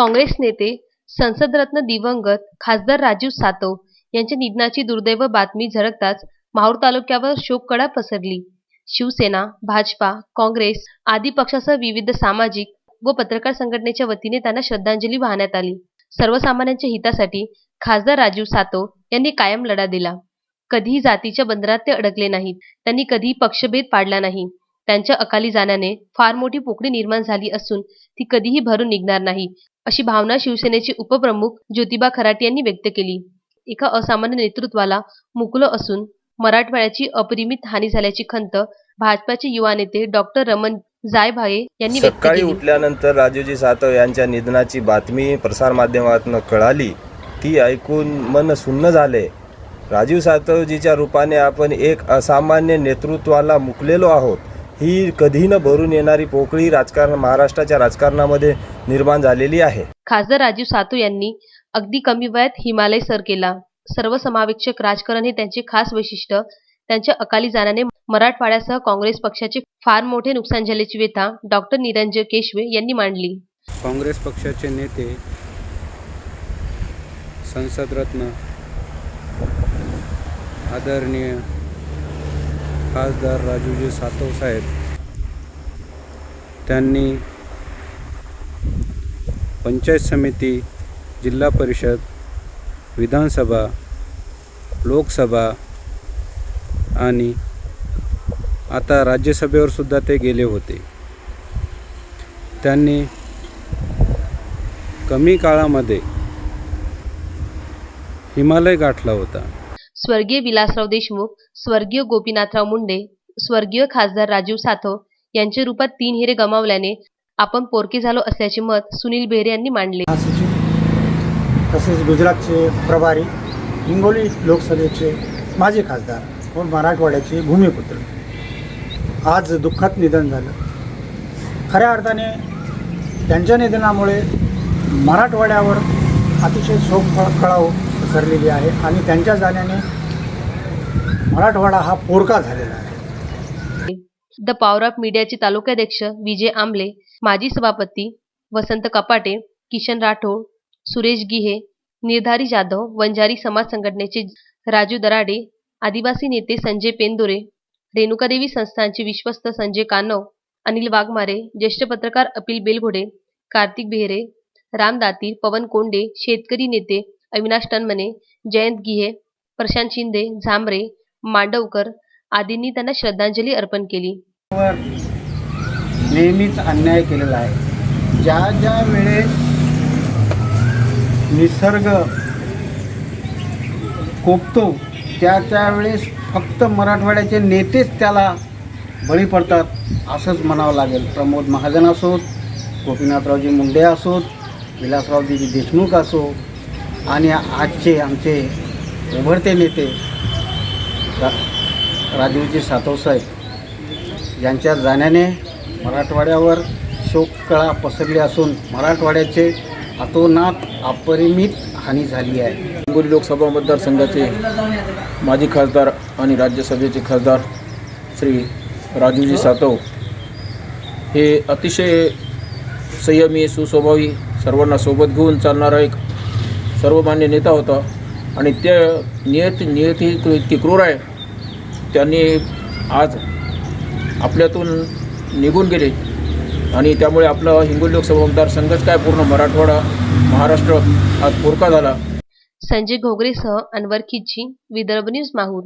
काँग्रेस नेते संसदरत्न दिवंगत खासदार राजीव सातव यांच्या निधनाची दुर्दैव बातमी झळकताच माहूर तालुक्यावर शोककळा पसरली. शिवसेना भाजपा काँग्रेस आदी पक्षासह विविध सामाजिक व पत्रकार संघटनेच्या वतीने त्यांना श्रद्धांजली वाहण्यात आली. सर्वसामान्यांच्या हितासाठी खासदार राजीव सातव यांनी कायम लढा दिला. कधीही जातीच्या बंधनात ते अडकले नाहीत. त्यांनी कधीही पक्षभेद पाडला नाही. त्यांच्या अकाली जाण्याने फार मोठी पोकळी निर्माण झाली असून ती कधीही भरून निघणार नाही अशी भावना शिवसेनेचे उपप्रमुख ज्योतिबा खराटे यांनी व्यक्त केली. एका असामान्य नेतृत्वाला मुकलो असून मराठवाड्याची अपरिमित हानी झाल्याची खंत भाजपाचे युवा नेते डॉक्टर रमण जायभाये यांनी सकाळी उठल्यानंतर राजूजी सातव यांच्या निधनाची बातमी प्रसारमाध्यमातून कळाली. ती ऐकून मन सुन्न झाले. राजीव सातवजीच्या रूपाने आपण एक असामान्य नेतृत्वाला मुकलेलो आहोत. ही कधी न भरून येणारी पोकळी राजकारण महाराष्ट्राच्या राजकारणामध्ये निर्माण झालेली आहे. खासदार राजीव सातव यांनी अगदी कमी वयात हिमालय सर केला. सर्वसमावेशक राजकारण हे त्यांचे खास वैशिष्ट्य. त्यांच्या अकाली जाण्याने मराठवाड्यासह काँग्रेस पक्षाचे फार मोठे नुकसान झाल्याची व्यथा डॉक्टर निरंजन केशवे यांनी मांडली. काँग्रेस पक्षाचे नेते संसदरत्न आदरणीय खासदार राजूजी सातव साहेब त्यांनी पंचायत समिती जिल्हा परिषद विधानसभा लोकसभा आणि आता राज्यसभेवर सुद्धा ते गेले होते. त्यांनी कमी काळामध्ये हिमालय गाठला होता. स्वर्गीय विलासराव देशमुख स्वर्गीय गोपीनाथराव मुंडे स्वर्गीय खासदार राजीव सातव यांच्या रूपात तीन हिरे गमावल्याने आपण पोरके झालो असल्याचे मत सुनील बेहरे यांनी मांडले. तसेच गुजरातचे प्रभारी हिंगोली लोकसभेचे माजी खासदार व मराठवाड्याचे भूमिपुत्र. आज दुःखात निधन झालं. खऱ्या अर्थाने त्यांच्या निधनामुळे मराठवाड्यावर अतिशय शोक कळाव पसरलेली आहे आणि त्यांच्या जाण्याने मराठवाडा हा पोरका झालेला आहे. द पॉवर ऑफ मीडियाचे तालुकाध्यक्ष विजय आंबले माजी सभापती वसंत कपाटे किशन राठोड सुरेश गिहे निर्धारी जाधव वंजारी समाज संघटनेचे राजू दराडे आदिवासी नेते संजय पेंदुरे रेणुकादेवी संस्थानचे विश्वस्त संजय कानव अनिल वाघमारे ज्येष्ठ पत्रकार अपिल बेलघोडे कार्तिक बेहरे राम दातीर पवन कोंडे शेतकरी नेते अविनाश टनमने जयंत गिहे प्रशांत शिंदे झांबरे मांडवकर आदींनी त्यांना श्रद्धांजली अर्पण केली. वर नेहमीच अन्याय केलेला आहे. ज्या ज्या वेळेस निसर्ग कोपतो त्या त्यावेळेस फक्त मराठवाड्याचे नेतेच त्याला बळी पडतात असंच म्हणावं लागेल. प्रमोद महाजन असोत गोपीनाथरावजी मुंडे असोत विलासरावजी देशमुख असो आणि आजचे आमचे उभरते नेते रा राजीवजी सातवसाहेब यांच्या जाण्याने मराठवाड्यावर शोककळा पसरली असून मराठवाड्याचे अतोनात अपरिमित हानी झाली आहे. हिंगोली लोकसभा मतदारसंघाचे माजी खासदार आणि राज्यसभेचे खासदार श्री राजूजी सातव हे अतिशय संयमी सुस्वभावी सर्वांना सोबत घेऊन चालणारा एक सर्वमान्य नेता होता आणि त्या नियत नियती इतकी क्रूर आहे. त्यांनी आज आपल्यातून निघून गेले. आणि त्यामुळे आपला हिंगोली लोकसभा मतदारसंघच काय पूर्ण मराठवाडा महाराष्ट्र आज पोरका झाला. संजय घोगरेसह अनवर खिच्ची विदर्भ न्यूज माहूर.